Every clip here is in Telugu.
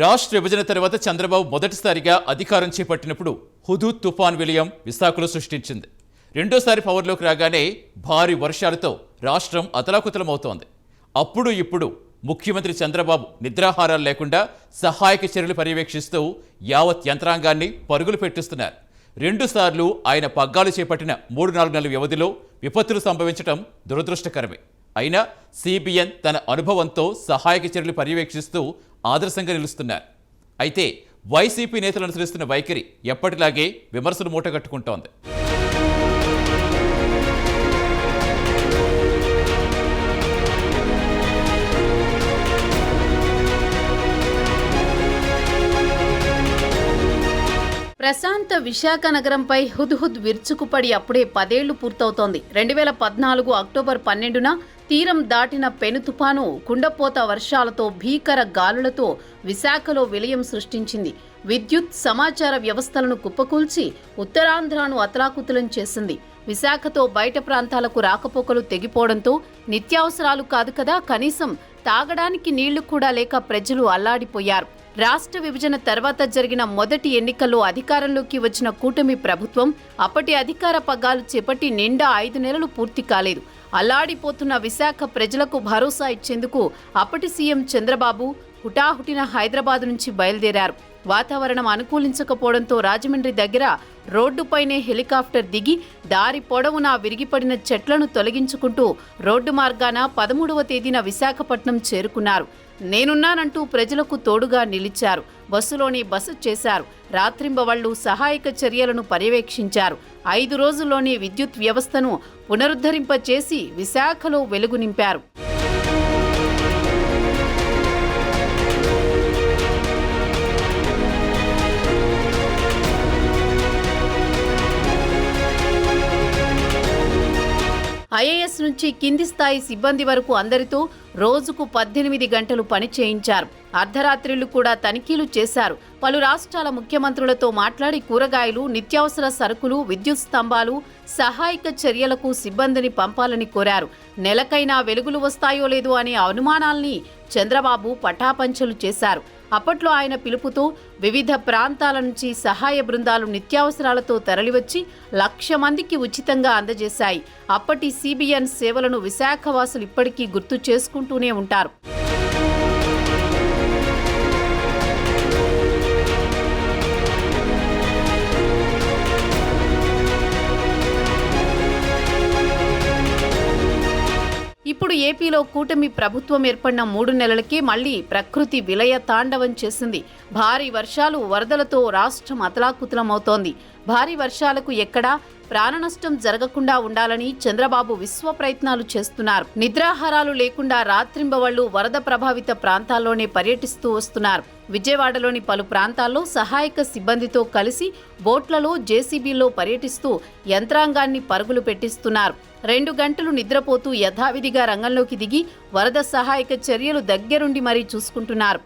రాష్ట్ర విభజన తర్వాత చంద్రబాబు మొదటిసారిగా అధికారం చేపట్టినప్పుడు హుదూ తుఫాన్ విలయం విశాఖలో సృష్టించింది. రెండోసారి పవర్లోకి రాగానే భారీ వర్షాలతో రాష్ట్రం అతలాకుతలమవుతోంది. అప్పుడు ఇప్పుడు ముఖ్యమంత్రి చంద్రబాబు నిద్రాహారాలు లేకుండా సహాయక చర్యలు పర్యవేక్షిస్తూ యావత్ యంత్రాంగాన్ని పరుగులు పెట్టిస్తున్నారు. రెండుసార్లు ఆయన పగ్గాలు చేపట్టిన మూడు నాలుగు నెలల వ్యవధిలో విపత్తులు సంభవించడం దురదృష్టకరమే. అయినా సిబిఎన్ తన అనుభవంతో సహాయక చర్యలు పర్యవేక్షిస్తూ ఆదర్శంగా నిలుస్తున్నారు. అయితే వైసీపీ నేతలు అనుసరిస్తున్న వైఖరి ఎప్పటిలాగే విమర్శలు మూటగట్టుకుంటోంది. ప్రశాంత విశాఖ నగరంపై హుద్హుద్ విరుచుకుపడి అప్పుడే పదేళ్ళు పూర్తవుతోంది. రెండు వేల పద్నాలుగు అక్టోబర్ పన్నెండున తీరం దాటిన పెను తుపాను కుండపోత వర్షాలతో భీకర గాలులతో విశాఖలో విలయం సృష్టించింది. విద్యుత్ సమాచార వ్యవస్థలను కుప్పకూల్చి ఉత్తరాంధ్రను అతలాకుతలం చేసింది. విశాఖతో బయట ప్రాంతాలకు రాకపోకలు తెగిపోవడంతో నిత్యావసరాలు కాదు కదా కనీసం తాగడానికి నీళ్ళు కూడా లేక ప్రజలు అల్లాడిపోయారు. రాష్ట్ర విభజన తర్వాత జరిగిన మొదటి ఎన్నికల్లో అధికారంలోకి వచ్చిన కూటమి ప్రభుత్వం అప్పటి అధికార పగ్గాలు చేపట్టి నిండా ఐదు నెలలు పూర్తి కాలేదు. అల్లాడిపోతున్న విశాఖ ప్రజలకు భరోసా ఇచ్చేందుకు అప్పటి సీఎం చంద్రబాబు హుటాహుటిన హైదరాబాద్ నుంచి బయలుదేరారు. వాతావరణం అనుకూలించకపోవడంతో రాజమండ్రి దగ్గర రోడ్డుపైనే హెలికాప్టర్ దిగి దారి పొడవునా విరిగిపడిన చెట్లను తొలగించుకుంటూ రోడ్డు మార్గాన పదమూడవ తేదీన విశాఖపట్నం చేరుకున్నారు. నేనున్నానంటూ ప్రజలకు తోడుగా నిలిచారు. బస్సులోనే బస చేశారు. రాత్రింబవళ్ళు సహాయక చర్యలను పర్యవేక్షించారు. ఐదు రోజుల్లోనే విద్యుత్ వ్యవస్థను పునరుద్ధరింపచేసి విశాఖలో వెలుగు నింపారు. నుంచి కింది స్థాయి సిబ్బంది వరకు అందరితో రోజుకు పద్దెనిమిది గంటలు పని చేయించారు. అర్ధరాత్రిలు కూడా తనిఖీలు చేశారు. పలు రాష్ట్రాల ముఖ్యమంత్రులతో మాట్లాడి కూరగాయలు నిత్యావసర సరుకులు విద్యుత్ స్తంభాలు సహాయక చర్యలకు సిబ్బందిని పంపాలని కోరారు. నెలకైనా వెలుగులు వస్తాయో లేదో అనే అనుమానాల్ని చంద్రబాబు పటాపంచలు చేశారు. అప్పట్లో ఆయన పిలుపుతో వివిధ ప్రాంతాల నుంచి సహాయ బృందాలు నిత్యావసరాలతో తరలివచ్చి లక్ష మందికి ఉచితంగా అందజేశాయి. అప్పటి సిబిఎన్ సేవలను విశాఖవాసులు ఇప్పటికీ గుర్తు చేసుకుంటూనే ఉంటారు. ఏపీలో కూటమి ప్రభుత్వం ఏర్పడిన మూడు నెలలకే మళ్ళీ ప్రకృతి విలయ తాండవం చేసింది. భారీ వర్షాలు వరదలతో రాష్ట్రం అతలాకుతలమవుతోంది. భారీ వర్షాలకు ఎక్కడా ప్రాణనష్టం జరగకుండా ఉండాలని చంద్రబాబు విశ్వ ప్రయత్నాలు చేస్తున్నారు. నిద్రాహారాలు లేకుండా రాత్రింబవళ్ళు వరద ప్రభావిత ప్రాంతాల్లోనే పర్యటిస్తూ వస్తున్నారు. విజయవాడలోని పలు ప్రాంతాల్లో సహాయక సిబ్బందితో కలిసి బోట్లలో జేసీబీలో పర్యటిస్తూ యంత్రాంగాన్ని పరుగులు పెట్టిస్తున్నారు. రెండు గంటలు నిద్రపోతూ యథావిధిగా రంగంలోకి దిగి వరద సహాయక చర్యలు దగ్గరుండి మరీ చూసుకుంటున్నారు.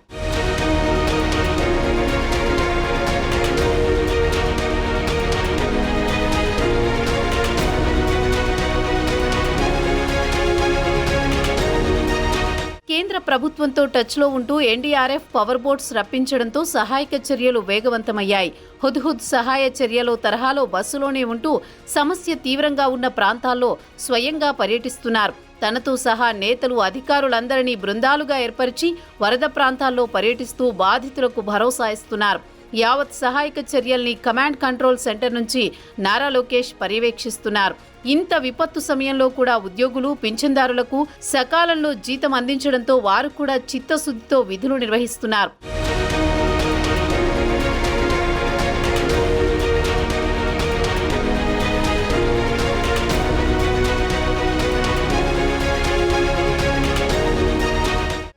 ప్రభుత్వంతో టచ్లో ఉంటూ ఎన్డీఆర్ఎఫ్ పవర్ బోట్స్ రప్పించడంతో సహాయక చర్యలు వేగవంతమయ్యాయి. హుద్హుద్ సహాయ చర్యలో తరహాలో బస్సులోనే ఉంటూ సమస్య తీవ్రంగా ఉన్న ప్రాంతాల్లో స్వయంగా పర్యటిస్తున్నారు. తనతో సహా నేతలు అధికారులందరినీ బృందాలుగా ఏర్పరిచి వరద ప్రాంతాల్లో పర్యటిస్తూ బాధితులకు భరోసా ఇస్తున్నారు. యావత్ సహాయక చర్యల్ని కమాండ్ కంట్రోల్ సెంటర్ నుంచి నారా లోకేష్ పర్యవేక్షిస్తున్నారు. ఇంత విపత్తు సమయంలో కూడా ఉద్యోగులు పింఛన్దారులకు సకాలంలో జీతం అందించడంతో వారు కూడా చిత్తశుద్ధితో విధులు నిర్వహిస్తున్నారు.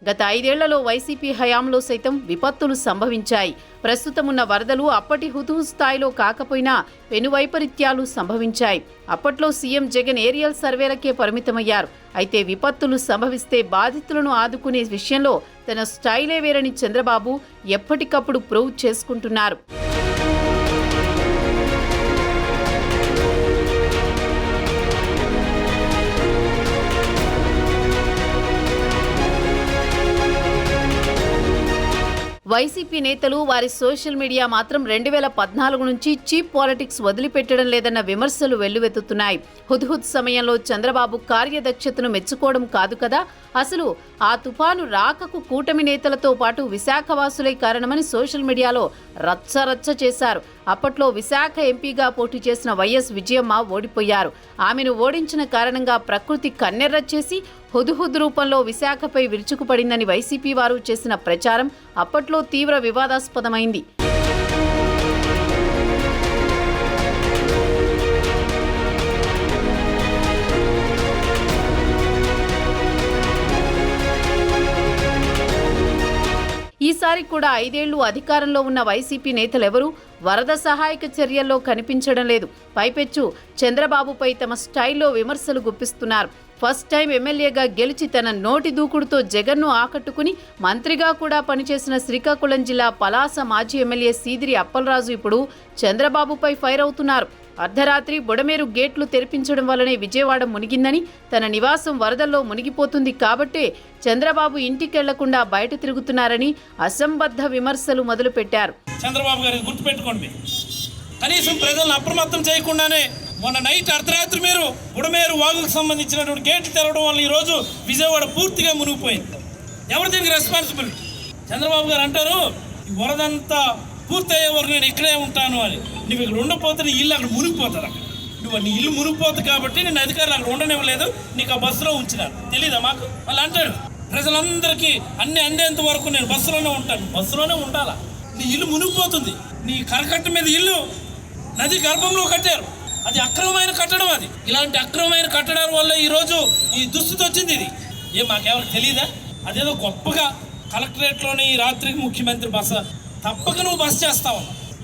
గత ఐదేళ్ళలో వైసీపీ హయాంలో సైతం విపత్తులు సంభవించాయి. ప్రస్తుతమున్న వరదలు అప్పటి హుతుహు స్థాయిలో కాకపోయినా పెనువైపరీత్యాలు సంభవించాయి. అప్పట్లో సీఎం జగన్ ఏరియల్ సర్వేలకే పరిమితమయ్యారు. అయితే విపత్తులు సంభవిస్తే బాధితులను ఆదుకునే విషయంలో తన స్టైలే వేరని చంద్రబాబు ఎప్పటికప్పుడు ప్రూవ్ చేసుకుంటున్నారు. వైసీపీ నేతలు వారి సోషల్ మీడియా మాత్రం రెండు వేల పద్నాలుగు నుంచి చీప్ పాలిటిక్స్ వదిలిపెట్టడం లేదన్న విమర్శలు వెల్లువెత్తుతున్నాయి. హుద్హుద్ సమయంలో చంద్రబాబు కార్యదక్షతను మెచ్చుకోవడం కాదు కదా? అసలు ఆ తుఫాను రాకకు కూటమి నేతలతో పాటు విశాఖవాసులే కారణమని సోషల్ మీడియాలో రచ్చరచ్చ చేశారు. అప్పట్లో విశాఖ ఎంపీగా పోటీ చేసిన వైఎస్ విజయమ్మ ఓడిపోయారు. ఆమెను ఓడించిన కారణంగా ప్రకృతి కన్నెర్ర చేసి హుదుహుద్ రూపంలో విశాఖపై విరుచుకుపడిందని వైసీపీ వారు చేసిన ప్రచారం అప్పట్లో తీవ్ర వివాదాస్పదమైంది. ఈసారి కూడా ఐదేళ్ళు అధికారంలో ఉన్న వైసీపీ నేతలెవరూ వరద సహాయక చర్యల్లో కనిపించడం లేదు. పైపెచ్చు చంద్రబాబుపై తమ స్టైల్లో విమర్శలు గుప్పిస్తున్నారు. ఫస్ట్ టైం ఎమ్మెల్యేగా గెలిచి తన నోటి దూకుడుతో జగన్ను ఆకట్టుకుని మంత్రిగా కూడా పనిచేసిన శ్రీకాకుళం జిల్లా పలాస మాజీ ఎమ్మెల్యే సీదిరి అప్పలరాజు ఇప్పుడు చంద్రబాబుపై ఫైర్ అవుతున్నారు. అర్ధరాత్రి బుడమేరు గేట్లు తెరిపించడం వల్లనే విజయవాడ మునిగిందని తన నివాసం వరదల్లో మునిగిపోతుంది కాబట్టే చంద్రబాబు ఇంటికెళ్ళకుండా బయట తిరుగుతున్నారని అసంబద్ధ విమర్శలు మొదలుపెట్టారు. చంద్రబాబు గారికి గుర్తుపెట్టుకోండి. కనీసం ప్రజలను అప్రమత్తం చేయకుండానే మొన్న నైట్ అర్ధరాత్రి మీరు గుడమేరు వాగుకు సంబంధించినటువంటి గేట్లు తెరవడం వల్ల ఈరోజు విజయవాడ పూర్తిగా మునిగిపోయింది. ఎవరు దీనికి రెస్పాన్సిబిలిటీ చంద్రబాబు గారు అంటారు ఈ వరదంతా పూర్తయ్యే వరకు నేను ఇక్కడే ఉంటాను అని. నువ్వు ఇక్కడ ఉండకపోతే నీ ఇల్లు అక్కడ మునిగిపోతారు అక్కడ. నువ్వు నీ ఇల్లు మునిగిపోతుంది కాబట్టి నేను అధికారులు అక్కడ ఉండనివ్వలేదు నీకు ఆ బస్సులో ఉంచినాను తెలీదా మాకు? వాళ్ళు అంటాడు ప్రజలందరికీ అన్ని అందేంత వరకు నేను బస్సులోనే ఉంటాను. బస్సులోనే ఉండాలా? నీ ఇల్లు మునిగిపోతుంది. నీ కరకట్ట మీద ఇల్లు నది గర్భంలో కట్టారు. అది అక్రమమైన కట్టడం అది. ఇలాంటి అక్రమమైన కట్టడాల వల్ల ఈరోజు ఈ దుస్థితి వచ్చింది ఇది. ఏం మాకెవరికి తెలియదా అదేదో గొప్పగా కలెక్టరేట్లోనే ఈ రాత్రికి ముఖ్యమంత్రి బస తప్పక నువ్వు బస్ చేస్తావు.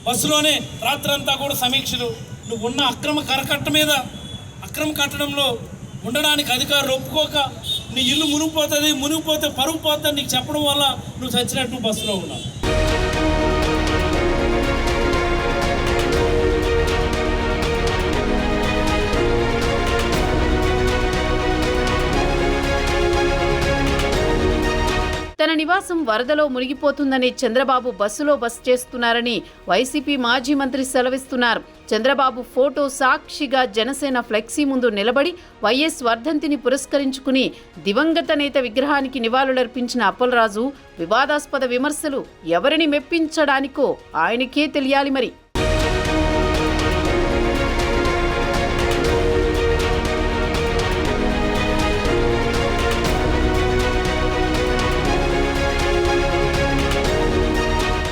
బస్సులోనే రాత్రంతా కూడా సమీక్షలు నువ్వు ఉన్న అక్రమ కరకట్ట మీద అక్రమ కట్టడంలో ఉండడానికి అధికారులు ఒప్పుకోక నీ ఇల్లు మునిగిపోతుంది మునిగిపోతే పరుగు పోతుంది నీకు చెప్పడం వల్ల నువ్వు చచ్చినట్టు బస్సులో ఉన్నావు. నివాసం వరదలో మునిగిపోతుందని చంద్రబాబు బస్సులో బస్ చేస్తున్నారని వైసీపీ మాజీ మంత్రి సెలవిస్తున్నారు. చంద్రబాబు ఫోటో సాక్షిగా జనసేన ఫ్లెక్సీ ముందు నిలబడి వైఎస్ వర్ధంతిని పురస్కరించుకుని దివంగత నేత విగ్రహానికి నివాళులర్పించిన అప్పలరాజు వివాదాస్పద విమర్శలు ఎవరిని మెప్పించడానికో ఆయనకే తెలియాలి మరి.